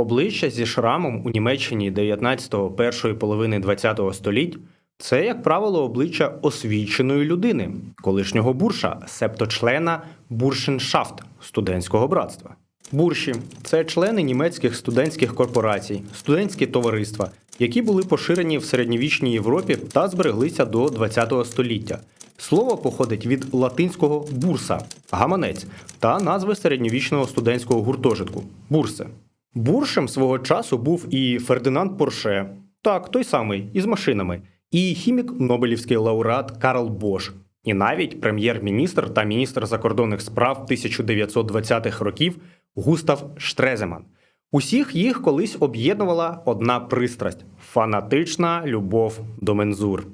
Обличчя зі шрамом у Німеччині 19-го, першої половини 20-го століть це, як правило, обличчя освіченої людини, колишнього бурша, себто члена буршеншафт студентського братства. Бурші це члени німецьких студентських корпорацій, студентські товариства, які були поширені в середньовічній Європі та збереглися до ХХ століття. Слово походить від латинського бурса гаманець та назви середньовічного студентського гуртожитку бурсе. Буршем свого часу був і Фердинанд Порше, так, той самий, із машинами, і хімік Нобелівський лауреат Карл Бош, і навіть прем'єр-міністр та міністр закордонних справ 1920-х років Густав Штреземан. Усіх їх колись об'єднувала одна пристрасть фанатична любов до мензур.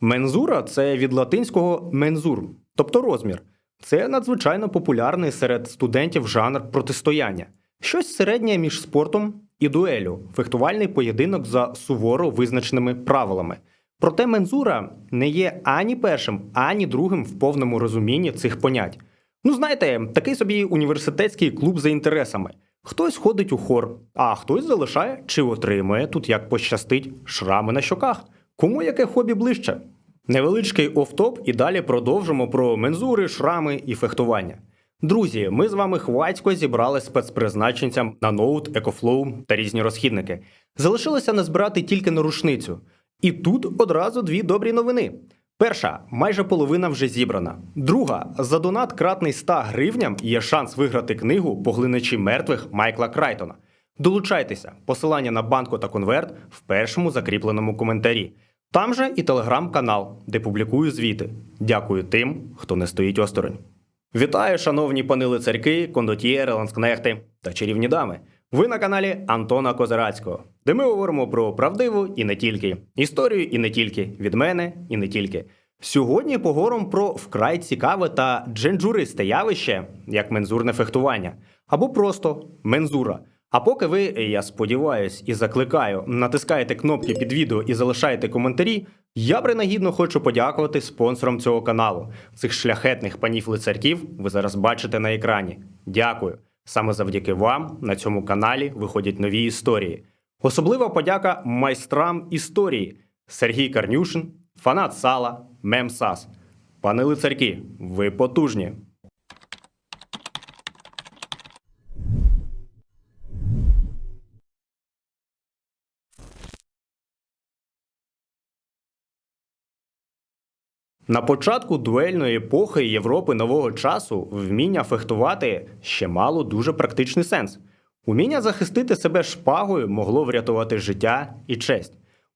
Мензура це від латинського мензур, тобто розмір. Це надзвичайно популярний серед студентів жанр протистояння. Щось середнє між спортом і дуелю, фехтувальний поєдинок за суворо визначеними правилами. Проте мензура не є ані першим, ані другим в повному розумінні цих понять. Ну, знаєте, такий собі університетський клуб за інтересами. Хтось ходить у хор, а хтось залишає чи отримує тут як пощастить шрами на щоках. Кому яке хобі ближче? Невеличкий офтоп і далі продовжимо про мензури, шрами і фехтування. Друзі, ми з вами хвацько зібрали спецпризначенцям на ноут, екофлоу та різні розхідники. Залишилося назбирати тільки на рушницю. І тут одразу дві добрі новини. Перша майже половина вже зібрана. Друга за донат кратний 100 гривням є шанс виграти книгу Поглиначі мертвих Майкла Крайтона. Долучайтеся, посилання на банку та конверт в першому закріпленому коментарі. Там же і телеграм-канал, де публікую звіти. Дякую тим, хто не стоїть осторонь. Вітаю, шановні пани лицарки, кондотьєри, ланскнехти та чарівні дами. Ви на каналі Антона Козирацького, де ми говоримо про правдиву і не тільки, історію і не тільки, від мене і не тільки. Сьогодні поговоримо про вкрай цікаве та дженджуристе явище, як мензурне фехтування, або просто мензура. А поки ви, я сподіваюсь і закликаю, натискаєте кнопки під відео і залишаєте коментарі, я принагідно хочу подякувати спонсорам цього каналу. Цих шляхетних панів лицарків ви зараз бачите на екрані. Дякую. Саме завдяки вам на цьому каналі виходять нові історії. Особлива подяка майстрам історії Сергій Карнюшин, фанат сала, Мемсас. Пане лицарки, ви потужні. На початку дуельної епохи Європи нового часу вміння фехтувати ще мало дуже практичний сенс. Уміння захистити себе шпагою могло врятувати життя і честь.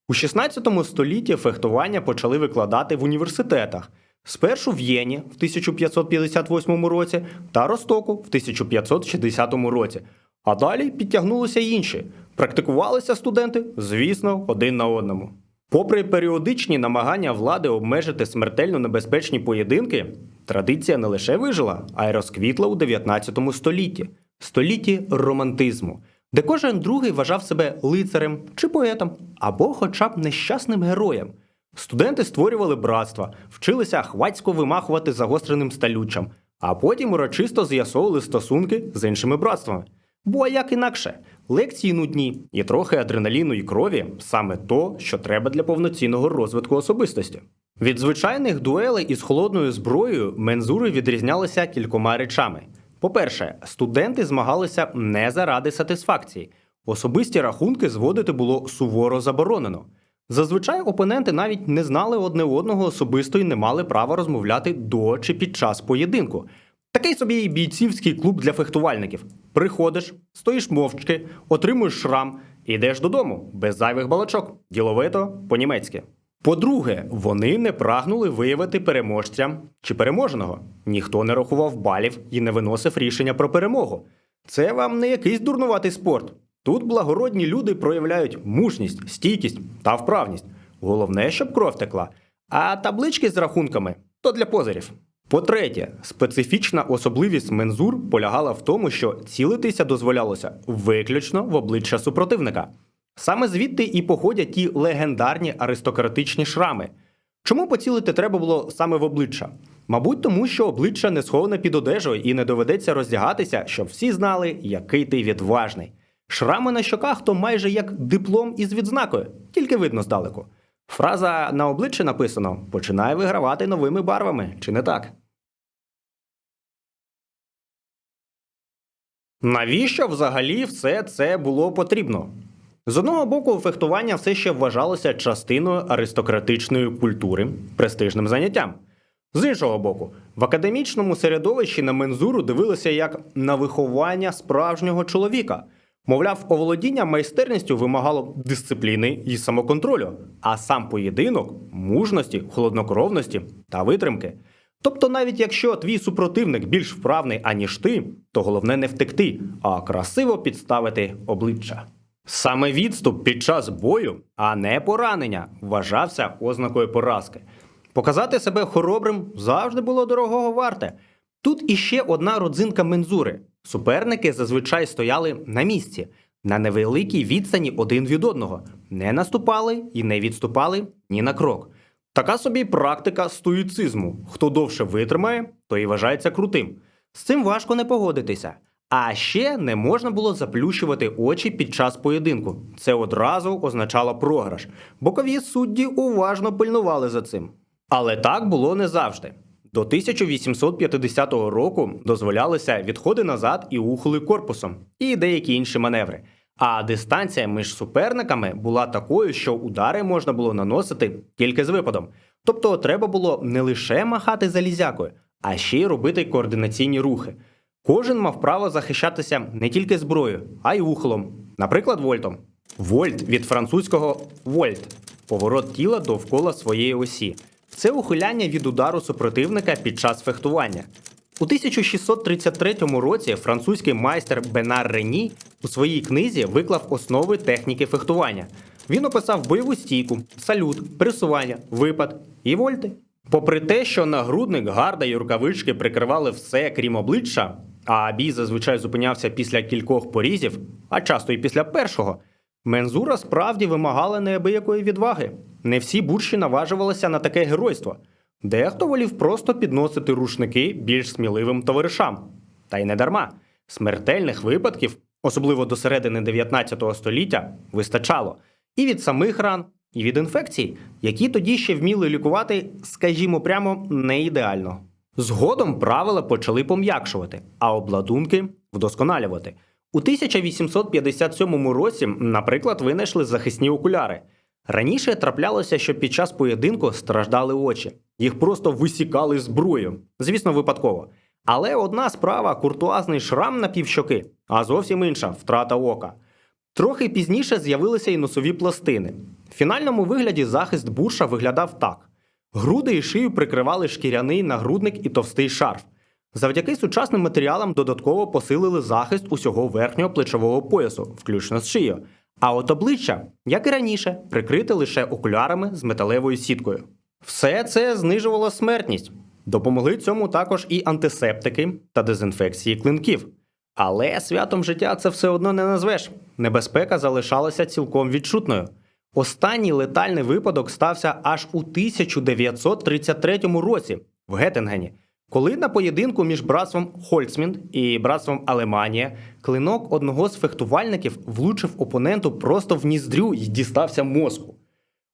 У 16 столітті фехтування почали викладати в університетах. Спершу в Єні в 1558 році та Ростоку в 1560 році. А далі підтягнулися інші. Практикувалися студенти, звісно, один на одному. Попри періодичні намагання влади обмежити смертельно небезпечні поєдинки, традиція не лише вижила, а й розквітла у 19 столітті столітті романтизму, де кожен другий вважав себе лицарем чи поетом, або хоча б нещасним героєм. Студенти створювали братства, вчилися хвацько вимахувати загостреним сталючам, а потім урочисто з'ясовували стосунки з іншими братствами. Бо як інакше, лекції нудні і трохи адреналіну і крові саме то, що треба для повноцінного розвитку особистості. Від звичайних дуелей із холодною зброєю мензури відрізнялися кількома речами. По-перше, студенти змагалися не заради сатисфакції. Особисті рахунки зводити було суворо заборонено. Зазвичай опоненти навіть не знали одне одного особисто і не мали права розмовляти до чи під час поєдинку. Такий собі бійцівський клуб для фехтувальників. Приходиш, стоїш мовчки, отримуєш шрам і йдеш додому без зайвих балачок, діловито по-німецьки. По-друге, вони не прагнули виявити переможця чи переможеного. Ніхто не рахував балів і не виносив рішення про перемогу. Це вам не якийсь дурнуватий спорт. Тут благородні люди проявляють мужність, стійкість та вправність. Головне, щоб кров текла. А таблички з рахунками то для позирів. По-третє, специфічна особливість мензур полягала в тому, що цілитися дозволялося виключно в обличчя супротивника. Саме звідти і походять ті легендарні аристократичні шрами. Чому поцілити треба було саме в обличчя? Мабуть, тому що обличчя не сховане під одежею і не доведеться роздягатися, щоб всі знали, який ти відважний. Шрами на щоках то майже як диплом із відзнакою, тільки видно здалеку. Фраза на обличчі написано починає вигравати новими барвами, чи не так? Навіщо взагалі все це було потрібно? З одного боку, фехтування все ще вважалося частиною аристократичної культури, престижним заняттям. З іншого боку, в академічному середовищі на мензуру дивилися як на виховання справжнього чоловіка. Мовляв, оволодіння майстерністю вимагало дисципліни і самоконтролю, а сам поєдинок мужності, холоднокровності та витримки. Тобто, навіть якщо твій супротивник більш вправний, аніж ти, то головне не втекти, а красиво підставити обличчя. Саме відступ під час бою, а не поранення, вважався ознакою поразки. Показати себе хоробрим завжди було дорогого варте. Тут іще одна родзинка мензури. Суперники зазвичай стояли на місці, на невеликій відстані один від одного, не наступали і не відступали ні на крок. Така собі практика стоїцизму. Хто довше витримає, той і вважається крутим. З цим важко не погодитися. А ще не можна було заплющувати очі під час поєдинку. Це одразу означало програш. Бокові судді уважно пильнували за цим. Але так було не завжди. До 1850 року дозволялися відходи назад і ухили корпусом, і деякі інші маневри. А дистанція між суперниками була такою, що удари можна було наносити тільки з випадом. Тобто треба було не лише махати залізякою, а ще й робити координаційні рухи. Кожен мав право захищатися не тільки зброєю, а й ухолом, наприклад, вольтом. Вольт від французького вольт поворот тіла довкола своєї осі. Це ухиляння від удару супротивника під час фехтування. У 1633 році французький майстер Бенар Рені у своїй книзі виклав основи техніки фехтування. Він описав бойову стійку, салют, пресування, випад і вольти. Попри те, що нагрудник, гарда і рукавички прикривали все, крім обличчя, а бій зазвичай зупинявся після кількох порізів, а часто і після першого, мензура справді вимагала неабиякої відваги. Не всі бурші наважувалися на таке геройство. Дехто волів просто підносити рушники більш сміливим товаришам. Та й не дарма. Смертельних випадків, особливо до середини 19 століття, вистачало і від самих ран, і від інфекцій, які тоді ще вміли лікувати, скажімо прямо, не ідеально. Згодом правила почали пом'якшувати, а обладунки вдосконалювати. У 1857 році, наприклад, винайшли захисні окуляри. Раніше траплялося, що під час поєдинку страждали очі, їх просто висікали зброю, звісно, випадково. Але одна справа куртуазний шрам на півщоки, а зовсім інша втрата ока. Трохи пізніше з'явилися і носові пластини. В фінальному вигляді захист бурша виглядав так: груди і шию прикривали шкіряний нагрудник і товстий шарф. Завдяки сучасним матеріалам додатково посилили захист усього верхнього плечового поясу, включно з шиєю. А от обличчя, як і раніше, прикрите лише окулярами з металевою сіткою. Все це знижувало смертність. Допомогли цьому також і антисептики та дезінфекції клинків. Але святом життя це все одно не назвеш. Небезпека залишалася цілком відчутною. Останній летальний випадок стався аж у 1933 році в Геттингені, коли на поєдинку між братством Хольцмін і братством Алеманія клинок одного з фехтувальників влучив опоненту просто в ніздрю і дістався мозку.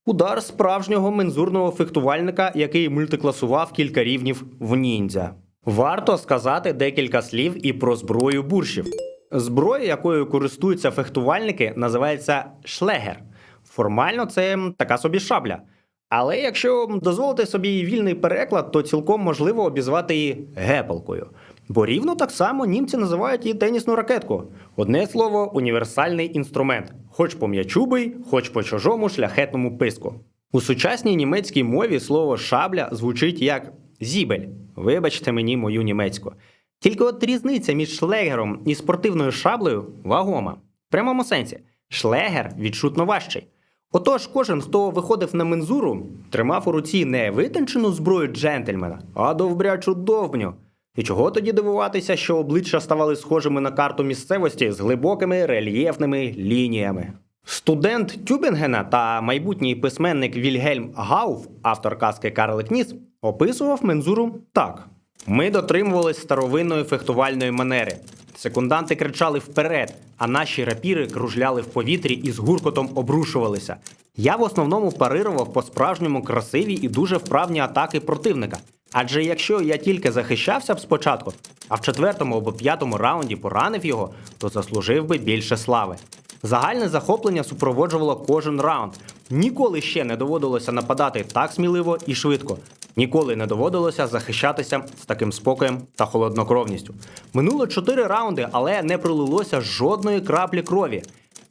Удар справжнього мензурного фехтувальника, який мультикласував кілька рівнів в ніндзя. Варто сказати декілька слів і про зброю буршів. Зброя, якою користуються фехтувальники, називається шлегер. Формально це така собі шабля. Але якщо дозволити собі вільний переклад, то цілком можливо обізвати її гепалкою. Бо рівно так само німці називають її тенісну ракетку. Одне слово, універсальний інструмент, хоч по м'ячу бий, хоч по чужому шляхетному писку. У сучасній німецькій мові слово шабля звучить як зібель. Вибачте мені мою німецьку. Тільки от різниця між шлегером і спортивною шаблею вагома. В прямому сенсі, шлегер відчутно важчий. Отож, кожен, хто виходив на мензуру, тримав у руці не витончену зброю джентльмена, а довбрячу довбню. І чого тоді дивуватися, що обличчя ставали схожими на карту місцевості з глибокими рельєфними лініями. Студент Тюбінгена та майбутній письменник Вільгельм Гауф, автор казки Карлик Ніс, описував мензуру так: ми дотримувались старовинної фехтувальної манери. Секунданти кричали вперед, а наші рапіри кружляли в повітрі і з гуркотом обрушувалися. Я в основному парирував по-справжньому красиві і дуже вправні атаки противника. Адже якщо я тільки захищався б спочатку, а в четвертому або п'ятому раунді поранив його, то заслужив би більше слави. Загальне захоплення супроводжувало кожен раунд. Ніколи ще не доводилося нападати так сміливо і швидко. Ніколи не доводилося захищатися з таким спокоєм та холоднокровністю. Минуло чотири раунди, але не пролилося жодної краплі крові.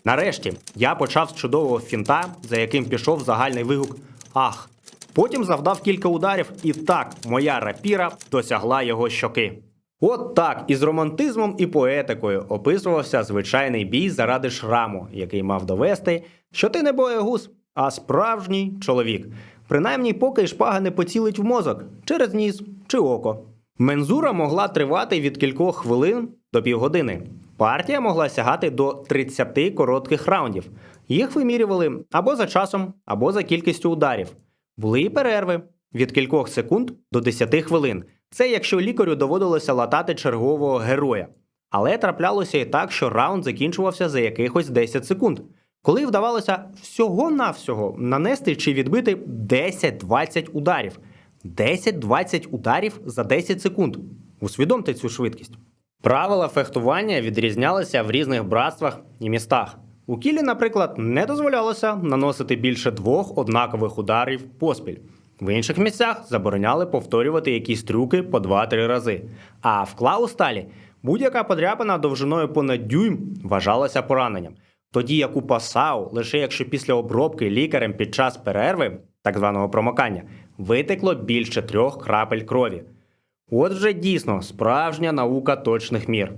Нарешті я почав з чудового фінта, за яким пішов загальний вигук Ах. Потім завдав кілька ударів, і так моя рапіра досягла його щоки. От так, із романтизмом і поетикою описувався звичайний бій заради шраму, який мав довести, що ти не боєгуз, а справжній чоловік. Принаймні, поки шпага не поцілить в мозок через ніс чи око. Мензура могла тривати від кількох хвилин до півгодини. Партія могла сягати до 30 коротких раундів. Їх вимірювали або за часом, або за кількістю ударів. Були і перерви від кількох секунд до 10 хвилин. Це якщо лікарю доводилося латати чергового героя. Але траплялося і так, що раунд закінчувався за якихось 10 секунд. Коли вдавалося всього-навсього нанести чи відбити 10-20 ударів. 10-20 ударів за 10 секунд. Усвідомте цю швидкість. Правила фехтування відрізнялися в різних братствах і містах. У Кілі, наприклад, не дозволялося наносити більше двох однакових ударів поспіль. В інших місцях забороняли повторювати якісь трюки по 2-3 рази. А в Клаусталі будь-яка подряпина довжиною понад дюйм вважалася пораненням. Тоді як у Пасау, лише якщо після обробки лікарем під час перерви, так званого промокання, витекло більше трьох крапель крові. От вже дійсно справжня наука точних мір.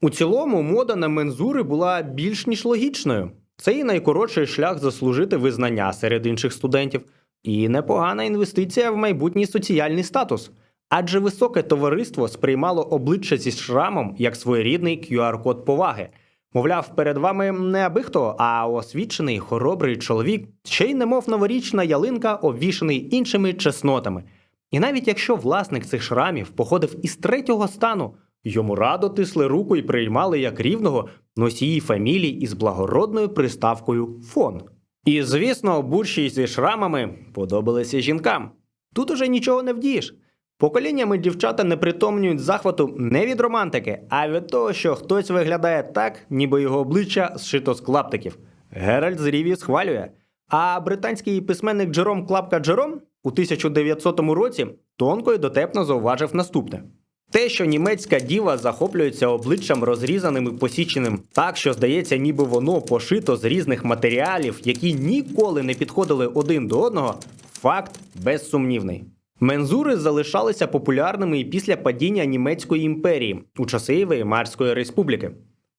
У цілому мода на мензури була більш ніж логічною. Це і найкоротший шлях заслужити визнання серед інших студентів, і непогана інвестиція в майбутній соціальний статус. Адже високе товариство сприймало обличчя зі шрамом як своєрідний QR-код поваги. Мовляв, перед вами не аби хто, а освічений, хоробрий чоловік, ще й немов новорічна ялинка, обвішаний іншими чеснотами. І навіть якщо власник цих шрамів походив із третього стану, йому радо тисли руку і приймали як рівного носії фамілій із благородною приставкою фон. І, звісно, бурші зі шрамами подобалися жінкам. Тут уже нічого не вдієш. Поколіннями дівчата не притомнюють захвату не від романтики, а від того, що хтось виглядає так, ніби його обличчя зшито з клаптиків. Геральт з Ріві схвалює. А британський письменник Джером Клапка Джером у 1900 році тонко і дотепно зауважив наступне. Те, що німецька діва захоплюється обличчям розрізаним і посіченим так, що здається, ніби воно пошито з різних матеріалів, які ніколи не підходили один до одного, факт безсумнівний. Мензури залишалися популярними і після падіння німецької імперії у часи Веймарської республіки.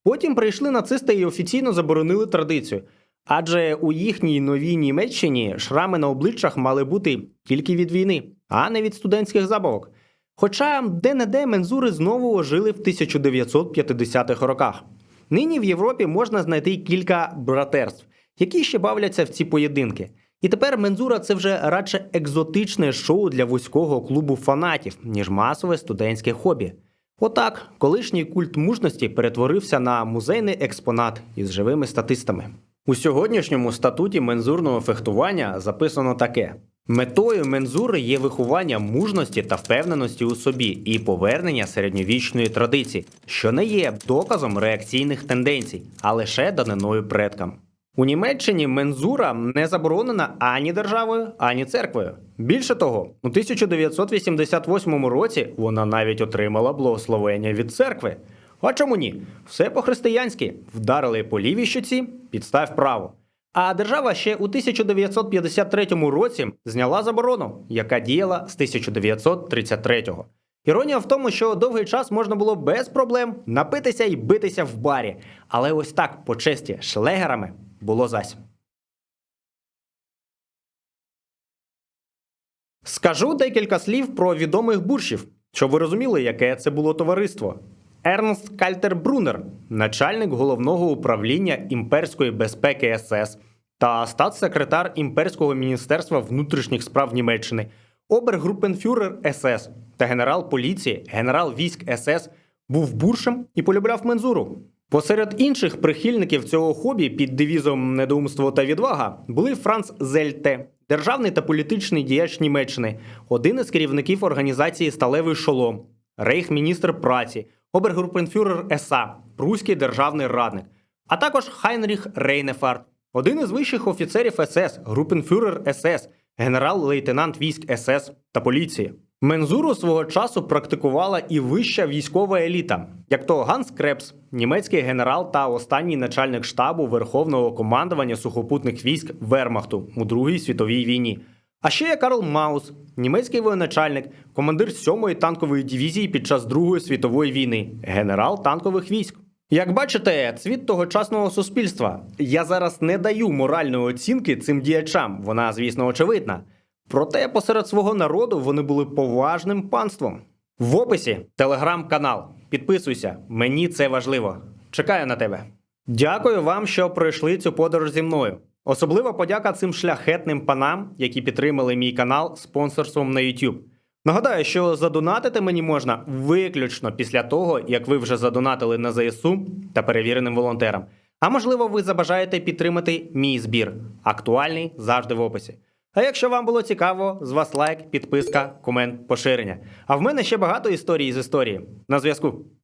Потім прийшли нацисти і офіційно заборонили традицію. Адже у їхній новій Німеччині шрами на обличчях мали бути тільки від війни, а не від студентських забавок. Хоча де-не-де мензури знову ожили в 1950-х роках. Нині в Європі можна знайти кілька братерств, які ще бавляться в ці поєдинки. І тепер мензура це вже радше екзотичне шоу для вузького клубу фанатів, ніж масове студентське хобі. Отак, колишній культ мужності перетворився на музейний експонат із живими статистами. У сьогоднішньому статуті мензурного фехтування записано таке: метою мензури є виховання мужності та впевненості у собі і повернення середньовічної традиції, що не є доказом реакційних тенденцій, а лише даниною предкам. У Німеччині мензура не заборонена ані державою, ані церквою. Більше того, у 1988 році вона навіть отримала благословення від церкви. А чому ні? Все по-християнськи вдарили по лівій щоці, підстав право. А держава ще у 1953 році зняла заборону, яка діяла з 1933-го. Іронія в тому, що довгий час можна було без проблем напитися і битися в барі. Але ось так, по честі, шлегерами було зась. Скажу декілька слів про відомих буршів, щоб ви розуміли, яке це було товариство. Ернст Кальтер Брунер, начальник головного управління імперської безпеки СС та статс-секретар імперського міністерства внутрішніх справ Німеччини, обергрупенфюрер СС та генерал поліції, генерал військ СС був буршем і полюбляв мензуру. Посеред інших прихильників цього хобі під девізом недоумство та відвага були Франц Зельте, державний та політичний діяч Німеччини, один із керівників організації Сталевий шолом, рейхміністр праці, обергрупенфюрер СА, пруський державний радник, а також Хайнріх Рейнефард, один із вищих офіцерів СС, групенфюрер СС, генерал-лейтенант військ СС та поліції. Мензуру свого часу практикувала і вища військова еліта, як то Ганс Крепс, німецький генерал та останній начальник штабу Верховного командування сухопутних військ Вермахту у Другій світовій війні. А ще є Карл Маус, німецький воєначальник, командир 7-ї танкової дивізії під час Другої світової війни, генерал танкових військ. Як бачите, цвіт тогочасного суспільства. Я зараз не даю моральної оцінки цим діячам, вона, звісно, очевидна. Проте посеред свого народу вони були поважним панством. В описі телеграм-канал. Підписуйся, мені це важливо. Чекаю на тебе. Дякую вам, що пройшли цю подорож зі мною. Особлива подяка цим шляхетним панам, які підтримали мій канал спонсорством на YouTube. Нагадаю, що задонатити мені можна виключно після того, як ви вже задонатили на ЗСУ та перевіреним волонтерам. А можливо, ви забажаєте підтримати мій збір. Актуальний завжди в описі. А якщо вам було цікаво, з вас лайк, підписка, комент, поширення. А в мене ще багато історій з історії. На зв'язку.